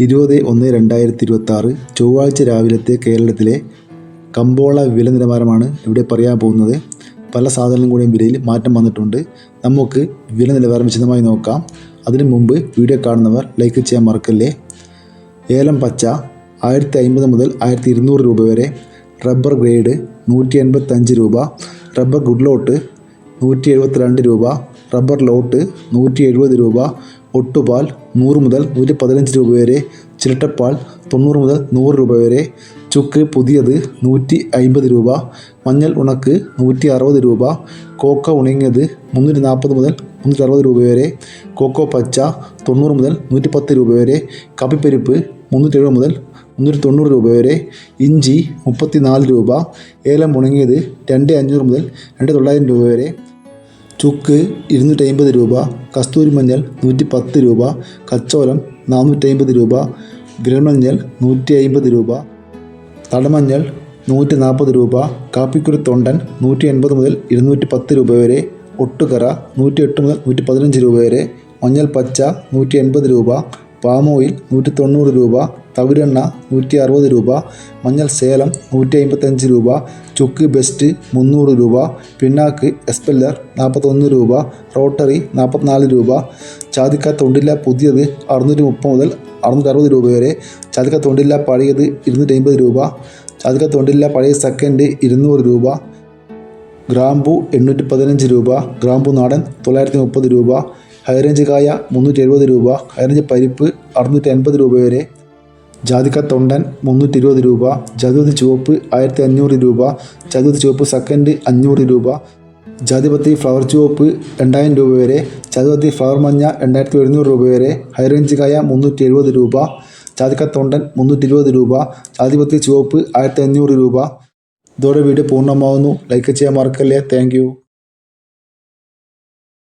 ഇരുപത് ഒന്ന് രണ്ടായിരത്തി ഇരുപത്തി ആറ് ചൊവ്വാഴ്ച രാവിലത്തെ കേരളത്തിലെ കമ്പോള വില നിലവാരമാണ് ഇവിടെ പറയാൻ പോകുന്നത്. പല സാധനങ്ങളും കൂടിയും വിലയിൽ മാറ്റം വന്നിട്ടുണ്ട്. നമുക്ക് വില നിലവാരം വിശദമായി നോക്കാം. അതിനു മുമ്പ് വീഡിയോ കാണുന്നവർ ലൈക്ക് ചെയ്യാൻ മറക്കല്ലേ? ഏലം പച്ച ആയിരത്തി അമ്പത് മുതൽ ആയിരത്തി ഇരുന്നൂറ് രൂപ വരെ. റബ്ബർ ഗ്രേഡ് നൂറ്റി എൺപത്തഞ്ച് രൂപ. റബ്ബർ ഗുഡ്ലോട്ട് നൂറ്റി എഴുപത്തിരണ്ട് രൂപ. റബ്ബർ ലോട്ട് നൂറ്റി എഴുപത് രൂപ. ഒട്ടുപാൽ നൂറ് മുതൽ നൂറ്റി പതിനഞ്ച് രൂപ വരെ ചിരട്ടപ്പാൽ തൊണ്ണൂറ് മുതൽ നൂറ് രൂപ വരെ ചുക്ക് പുതിയത് നൂറ്റി അൻപത് രൂപ മഞ്ഞൾ ഉണക്ക് നൂറ്റി അറുപത് രൂപ കോക്ക ഉണങ്ങിയത് മുന്നൂറ്റി നാൽപ്പത് മുതൽ മുന്നൂറ്റി അറുപത് രൂപ വരെ കോക്കോ പച്ച തൊണ്ണൂറ് മുതൽ നൂറ്റി പത്ത് രൂപ വരെ കപ്പിപ്പരിപ്പ് മുന്നൂറ്റി എഴുപത് മുതൽ മുന്നൂറ്റി തൊണ്ണൂറ് രൂപ വരെ ഇഞ്ചി മുപ്പത്തി നാല് രൂപ ഏലം ഉണങ്ങിയത് രണ്ട് അഞ്ഞൂറ് മുതൽ രണ്ട് തൊള്ളായിരം രൂപ വരെ ചുക്ക് ഇരുന്നൂറ്റി അമ്പത് രൂപ കസ്തൂരി മഞ്ഞൾ നൂറ്റി പത്ത് രൂപ കച്ചോലം നാനൂറ്റി അമ്പത് രൂപ വിരൽമഞ്ഞൾ നൂറ്റി അമ്പത് രൂപ തടമഞ്ഞൾ നൂറ്റി നാൽപ്പത് രൂപ കാപ്പിക്കുരു തൊണ്ടൻ നൂറ്റി എൺപത് മുതൽ ഇരുന്നൂറ്റി പത്ത് രൂപ വരെ ഒട്ടുകറ നൂറ്റി എട്ട് മുതൽ നൂറ്റി പതിനഞ്ച് രൂപ വരെ മഞ്ഞൾ പച്ച നൂറ്റി എൺപത് രൂപ പാമോയിൽ നൂറ്റി തൊണ്ണൂറ് രൂപ തവിരെണ്ണ നൂറ്റി അറുപത് രൂപ മഞ്ഞൾ സേലം നൂറ്റി അമ്പത്തഞ്ച് രൂപ ചുക്ക് ബെസ്റ്റ് മുന്നൂറ് രൂപ പിണ്ണാക്ക് എസ്പെല്ലർ നാൽപ്പത്തൊന്ന് രൂപ റോട്ടറി നാൽപ്പത്തിനാല് രൂപ. ചാതിക്ക തൊണ്ടില്ല പുതിയത് അറുന്നൂറ്റി മുപ്പത് മുതൽ അറുന്നൂറ്റി അറുപത് രൂപ വരെ. ചാതിക്ക തൊണ്ടില്ല പഴയത് ഇരുന്നൂറ്റി അമ്പത് രൂപ. ചാതിക്ക തൊണ്ടില്ല പഴയ സെക്കൻഡ് ഇരുന്നൂറ് രൂപ. ഗ്രാമ്പു എണ്ണൂറ്റി പതിനഞ്ച് രൂപ. ഗ്രാമ്പു നാടൻ തൊള്ളായിരത്തി മുപ്പത് രൂപ. ഹൈറേഞ്ച് കായ മുന്നൂറ്റി എഴുപത് രൂപ. ഹൈറേഞ്ച് പരിപ്പ് അറുന്നൂറ്റി അൻപത് രൂപ വരെ. ജാതിക്ക തൊണ്ടൻ മുന്നൂറ്റി ഇരുപത് രൂപ ജാതിപത്തി ചുവപ്പ് ആയിരത്തി അഞ്ഞൂറ് രൂപ ജാതിപത്തി ചുവപ്പ് സെക്കൻഡ് അഞ്ഞൂറ് രൂപ ജാതിപത്തി ഫ്ലവർ ചുവപ്പ് രണ്ടായിരം രൂപ വരെ ജാതിപത്തി ഫ്ലവർ മഞ്ഞ രണ്ടായിരത്തി എഴുന്നൂറ് രൂപ വരെ ഹൈറേഞ്ച് കായ മുന്നൂറ്റി എഴുപത് രൂപ ജാതിക്ക തൊണ്ടൻ മുന്നൂറ്റി ഇരുപത് രൂപ ജാതിപത്തി ചുവപ്പ് ആയിരത്തി അഞ്ഞൂറ് രൂപ. ഇതോടെ വീഡിയോ പൂർണമാകുന്നു ലൈക്ക് ചെയ്യാൻ മറക്കല്ലേ. താങ്ക്